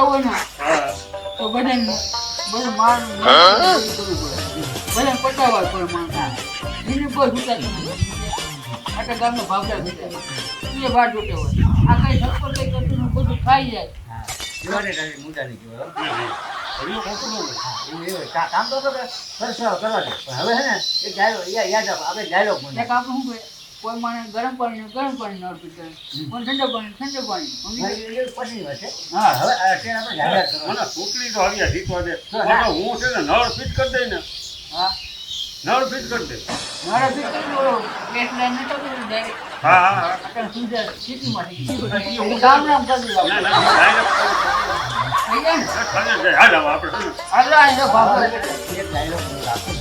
હોય ને તો બધાને બધું માર બધાને પટાવવા કોઈ રૂટા આટલા ગામનો ભાવતા એ વાર રૂટે હોય. આ કઈ સફર કઈ કરતું બધું ખાઈ જાય. મુદ્દા નહીં કહેવાય કામ હવે હે ને એ ડાયલોગ યાદ આપ આપણે મને કામ શું કોઈ માણસ ગરમ પાણી ગરમ પાણી અર્પિત કરે કોઈ ઠંડા પાણી ઠંડુ પાણી. પછી હા. હા. હવે આ આપણે જાહેરાત કરવાની. ચૂંટણી તો આવી જીતવા દે હું? છે ને નળ ફિટ કરી દઈ ને. હા. નળ ફિટ કરી દે મારા ફિટ કરી દો. ગેસ લાઈન નતો કર્યું દે. હા હા હા. અત્યારે સુધા સિટીમાંથી. ગામ નામ કરી ના દીધું ના ડાયરેક્ટ થઈ જાય ને. હાલ હવે આપણે? આટલા અહીંયા ભાવ એક dialogue હું રાખું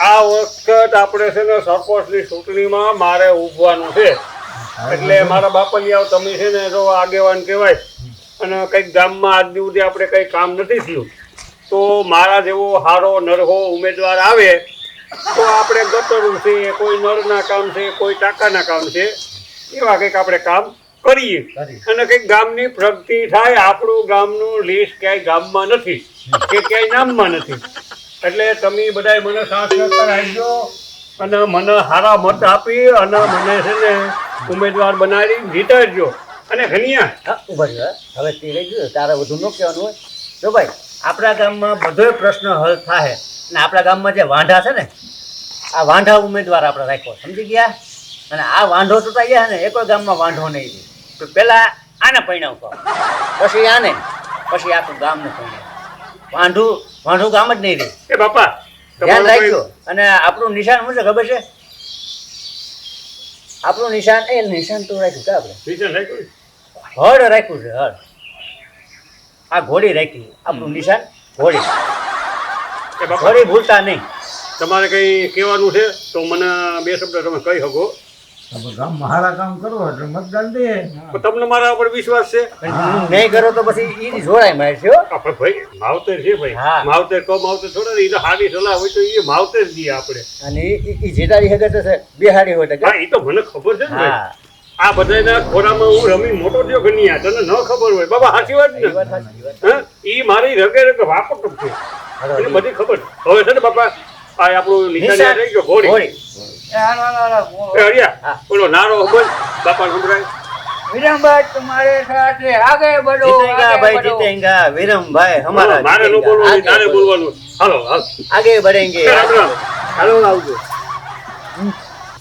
આ વખત આપણે છે ને સરપંચની ચૂંટણીમાં મારે ઉભવાનું છે. એટલે મારા બાપલિયાઓ તમે છે ને જો આગેવાન કહેવાય. અને કંઈક ગામમાં આજ સુધી આપણે કંઈ કામ નથી થયું. તો મારા જેવો હારો નરહો ઉમેદવાર આવે તો આપણે ગટરું છે કોઈ નળના કામ છે કોઈ ટાંકાના કામ છે એવા કંઈક આપણે કામ કરીએ. કરી. અને કંઈક ગામની પ્રગતિ થાય આપણું ગામનું લિસ્ટ ક્યાંય ગામમાં નથી કે ક્યાંય નામમાં નથી. એટલે તમે બધાય મને સાથ સહકાર આપજો અને મને સારા મત આપી અને મને છે ને ઉમેદવાર બનાવી જીતાડજો. અને ઘનિયા હવે તે રહી ગયું તારે વધુ ન કહેવાનું હોય. જો ભાઈ આપણા ગામમાં બધોય પ્રશ્ન હલ થાય અને આપણા ગામમાં જે વાંઢા છે ને આ વાંઢા ઉમેદવાર આપણે રાખ્યો સમજી ગયા? અને આ વાંઢો ચૂંટાઈ ગયા ને એ કોઈ ગામમાં વાંઢો નહીં રહે. તો પહેલા આને પરિણામ પછી આને પછી આખું ગામને પરિણામ વાંઢું વાંઢું ગામ જ નહીં રહે. એ બાપા ધ્યાન રાખજો. અને આપણું નિશાન શું છે ખબર છે? આપણું નિશાન એ નિશાન તો રાખ્યું કે આપણે. હળ રાખ્યું છે હળ. આ ઘોડી રાખી. આપણું નિશાન ઘોડી. ઘોડી ભૂલતા નહીં. તમારે કઈ કહેવાનું છે? તો મને બે શબ્દ તમે કહી શકો. તમે ગામ હારા કામ કરો એટલે મતદાન દે. તમને મારા ઉપર વિશ્વાસ છે? નહીં કરો તો પછી એ જોડાય મારે છે આપણે ભાઈ માવતર છે ભાઈ. માવતર કહો માવતર છોડો એ તો હાડી સલાહ હોય તો એ માવતર જ દઈએ આપણે. અને એ ઈ જેટાડી હગે તો છે બિહારી હોય તો એ તો મને ખબર છે ને આ બધાના ખોરામાં હું રમી મોટો થયો ઘણી આ? તને ન ખબર હોય. બાબા સાચી વાત ને હા? ઈ મારી રગે રગે વાપરતો છે. એને બધી ખબર? હવે છે ને બાપા આ આપણું નિશાન રહી ગયો ઘોડી. હરિયા બોલો નારો બોલ. બાપા સંભળાય. વિરમભાઈ તમારે સાથે આગે બડો જીતેંગા ભાઈ મારે બોલવાનું. હાલો આગે બઢેંગે હાલો આવજો.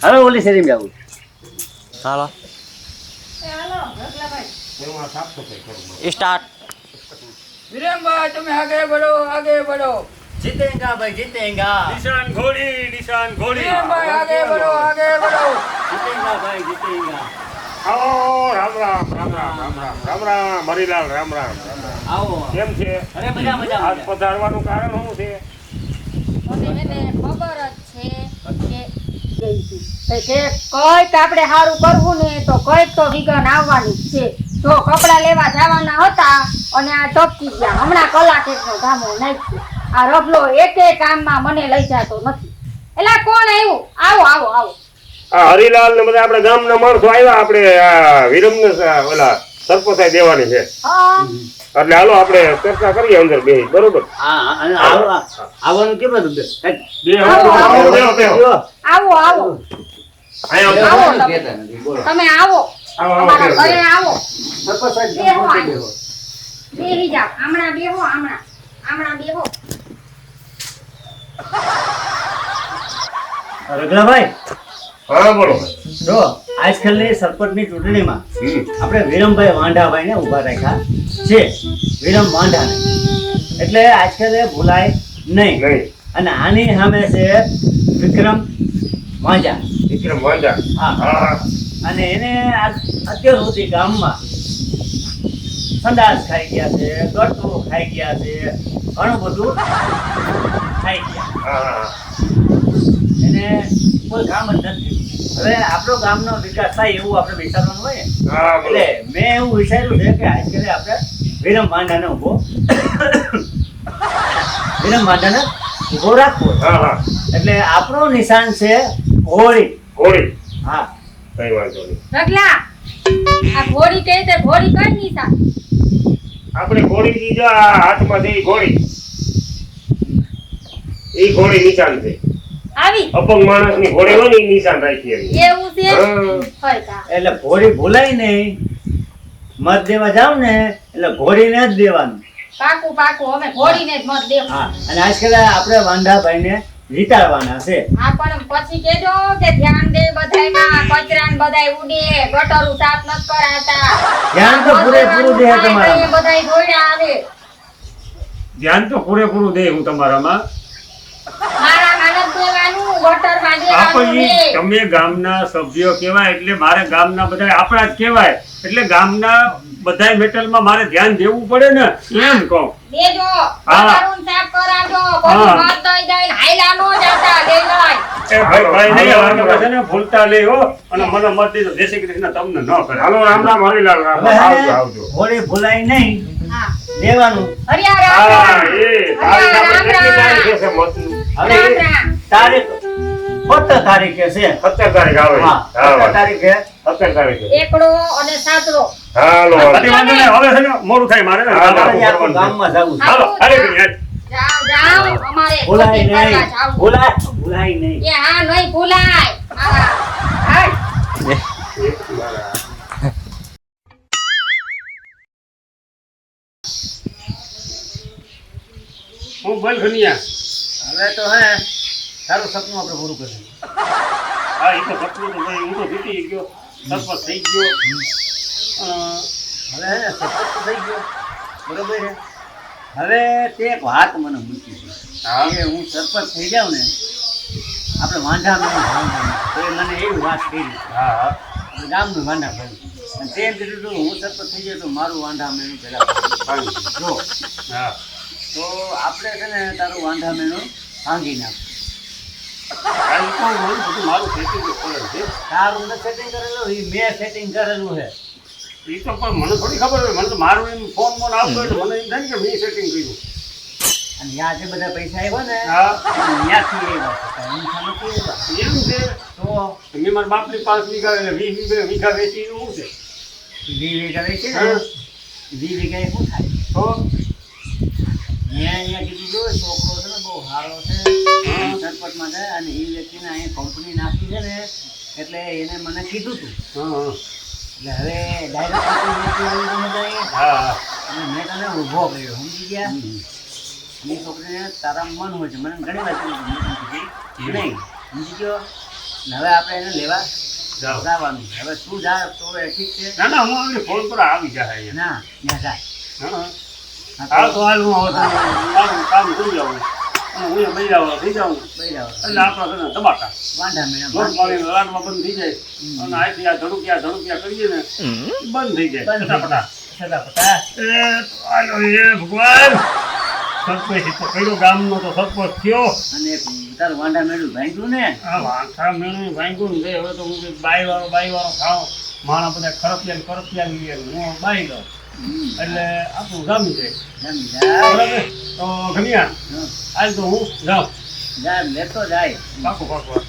હાલો ઓલી શેરીમ જાવું સ્ટાર્ટ વિરમભાઈ તમે આગળ बढ़ो આગળ बढ़ो જીતેંગા ભાઈ જીતેંગા. નિશાન ઘોડી નિશાન ઘોડી. વિરમભાઈ આગળ बढ़ो આગળ बढ़ो જીતેંગા ભાઈ જીતેંગા. આવો રામ રામ રામ રામ રામ રામ. રામ હરિલાલ રામ રામ. આવો. કેમ છે? અરે મજા મજા આજ પધારવાનું કારણ શું છે? ખબર જ છે કે કંઈક આપણે સારું કરવું ને તો કંઈક તો વિઘન આવવાની છે. જો કપડાં લેવા જવાના હતા અને આ ટપકી ગયા. હમણાં કલાક એકનો ગામો નાખ્યો. આ રફલો એકે કામમાં મને લઈ જતો નથી. એટલે કોણ આવ્યું? આવો આવો આવો. આ હરિલાલ ને બધા આપણા ગામના માણસો આવ્યા. આપણે આ વિરમને ઓલા સરપોસાઈ દેવાની છે. હા. એટલે હાલો આપણે ચર્ચા કરીએ અંદર બે બરોબર? આવવાનું કેમ હતું આવો આવો તમે. આવો. ઘરે હમણાં બેહો હમણાં. હમણાં બેહો. રઘુરાભાઈ હા બોલો જો આજકાલની સરપંચની ચૂંટણીમાં આપણે વિરમભાઈ વાંઢાભાઈને ઊભા રાખ્યા છે. વિરમ વાંઢાને એટલે આજકાલ એ ભૂલાય નહીં. અને આની સામે છે વિક્રમ વાંજા વિક્રમ હા. હા અને એને અત્યાર સુધી ગામમાં સંડાસ ખાઈ ગયા છે ગટરો ખાઈ ગયા છે ઘણું બધું ખાઈ ગયા. એને કોઈ કામ જ નથી. હવે આપણો ગામનો વિકાસ થાય એવું આપણે વિચારવાનું હોય. હા એટલે મેં એવું વિચાર્યું છે કે આજકાલે આપણે વિરમ માંડાને ઊભો વિરમ માંડાને ઊભો રાખવો. હા હા. એટલે આપણો નિશાન છે હોળી. હોળી. હા. કઈ વાંધો નહીં. રગલા આ ઘોડી કહે તે ઘોડી કઈ નિશાન આપણે ઘોડી લીધા હાથમાં ઈ ઘોડી. ઈ ઘોડી નિશાન છે. આવી. અપંગ માણસની ઘોડી હોય ને નિશાન રાખી એવી. એવું છે? હોય કા? એટલે ઘોડી ભૂલાય નહીં. મત દેવા જાવ ને એટલે ઘોડીને જ દેવાનું. પાકું પાકું. અમે ઘોડીને જ મત દેવું. હા અને આજકાલ આપણે વાંધાભાઈને વિતાડવાના છે. હા પણ પછી કેજો કે ધ્યાન દે બધાયમાં કચરા ને બધાય ઉડે ગટર સાફ ન કરાતા. ધ્યાન તો પૂરેપૂરું દે તમારા બધાય દોડ્યા આવે. ધ્યાન તો પૂરેપૂરું દે હું તમારામાં. આપણે દેવાનું તમે ગામના સભ્યો કહેવાય એટલે મારે ગામના બધા આપણા જ કહેવાય. એટલે ગામના બધાય મેટલમાં મારે ધ્યાન દેવું પડે ને એમ કહું. દેજો. હા. ગટરું સાફ કરાજો હા. પછી દઈ દઈ હાઈલા નો જાતા લઈ એ ભાઈ ભાઈ નહીં હવે તમે ને ભૂલતા લે હો. અને મને મત દેજો જય શ્રી કૃષ્ણ તમને ન કરે. હાલો રામ રામ હરિલાલ રામ. રામ આવજો આવજો. હોળી ભૂલાય નહીં. હા. દેવાનું. હરિયા હા રામ એ આપણે કેટલી તારીખે છે મતની? હવે રામ રામ. તારીખ સત્તર તારીખે છે. સત્તર તારીખ આવે. સત્તર તારીખે. સત્તર તારીખે. એકડો અને સાતડો. હાલો વાંધો નહીં હવે છે મોડું થાય મારે ગામમાં જવું હાલો અરે કરી હાલ. જાઓ જાઓ અમારે ભૂલાય નહીં. ભૂલાય ભૂલાય નહીં. એ હા નહીં ભૂલાય. હું. બોલ ખનિયા હવે તો હે. સારું સપનું આપણે પૂરું કરીશું હા એ તો સપનું તો ભાઈ હું તો જીતી ગયો. સરપંચ થઈ ગયો. હવે ને થઈ ગયો. બરોબર છે? હવે તે એક વાત મને મૂકી છે. હા. કે હું સરપંચ થઈ જાઉં ને આપણે વાંધા મને તો એ મને એવી વાત કરી. હા ગામનું વાંધા ભર્યું અને તે એમ કીધું હું સરપંચ થઈ ગયો તો મારું વાંધા મેળું પહેલાં જો. હા. તો આપણે છે ને તારું વાંધા મેળું ભાંગી નાખ. મારું છે. તારું સેટિંગ કરેલું એ મેં સેટિંગ કરેલું છે. એ તો પણ મને થોડી ખબર હોય મને તો મારું એમ ફોન ફોન આવતો મને એમ થાય કે મેં સેટિંગ કર્યું. અને ત્યાં જે બધા પૈસા આવ્યા ને હા. ત્યાંથી આવ્યા એમ છે? તો મેં મારા બાપની પાંચ વીઘા એટલે વીસ વીઘા વીઘા વેચી એવું છે? વી વીઘા વેચે ને હા. વીઘા શું થાય? તો? મેં અહીંયા કીધું જો છોકરો છે બહુ સારો છે. સરપંચમાં છે અને એ વ્યક્તિને અહીંયા કંપની નાખી છે ને એટલે એને મને કીધું હતું એટલે હવે ડાયરેક્ટ અને મેં તને ઊભો કર્યો સમજી ગયા? એ છોકરીને તારા મન હોય છે. મને ઘણી વાર નહીં? સમજી ગયો? હવે આપણે એને લેવા જવાનું હવે તું જા તો એ ઠીક છે. ના ના હું ફોન પર આવી જાય ના ના જાય હા. તો હાલ હું કામ કરી જાઉં હું અહીંયા બૈરાવાળો થઈ જાઉં એટલે આપણા છે લોટ પાણી લાડવા બંધ થઈ જાય. અને આ ધડુકિયા ધડુકિયા કરીએ ને બંધ થઈ જાય. ફટાફટા. એ ભગવાન. સરપંચ તો કયો ગામનો તો સરપંચ થયો. અને તાર વાંઢા મેળું ભાંગ્યું ને? આ વાંખા મેળું ભાંગ્યું ને હવે તો હું બાઈ વાળો બાઈ વાળો ખાવ માણા બધા ખરપિયા લઈએ હું બાઈ દઉં એટલે આપણું ગામ જાય. બરાબર તો ઘનિયા. આજ તો હું જાઉં. જા લેતો જાય. પાકું પાકું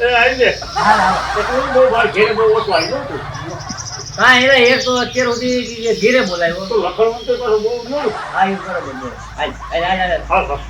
એ આવી એટલું બહુ ભાઈ ઘેરે બહુ ઓછું આવી ગયું હતું. હા એરા એક તો અત્યાર સુધી ધીરે બોલાયો તો લખણ વખતે પાછું બહુ હા એ બરોબર બોલ હાલ હાલ હાલ હાલ. હા હા.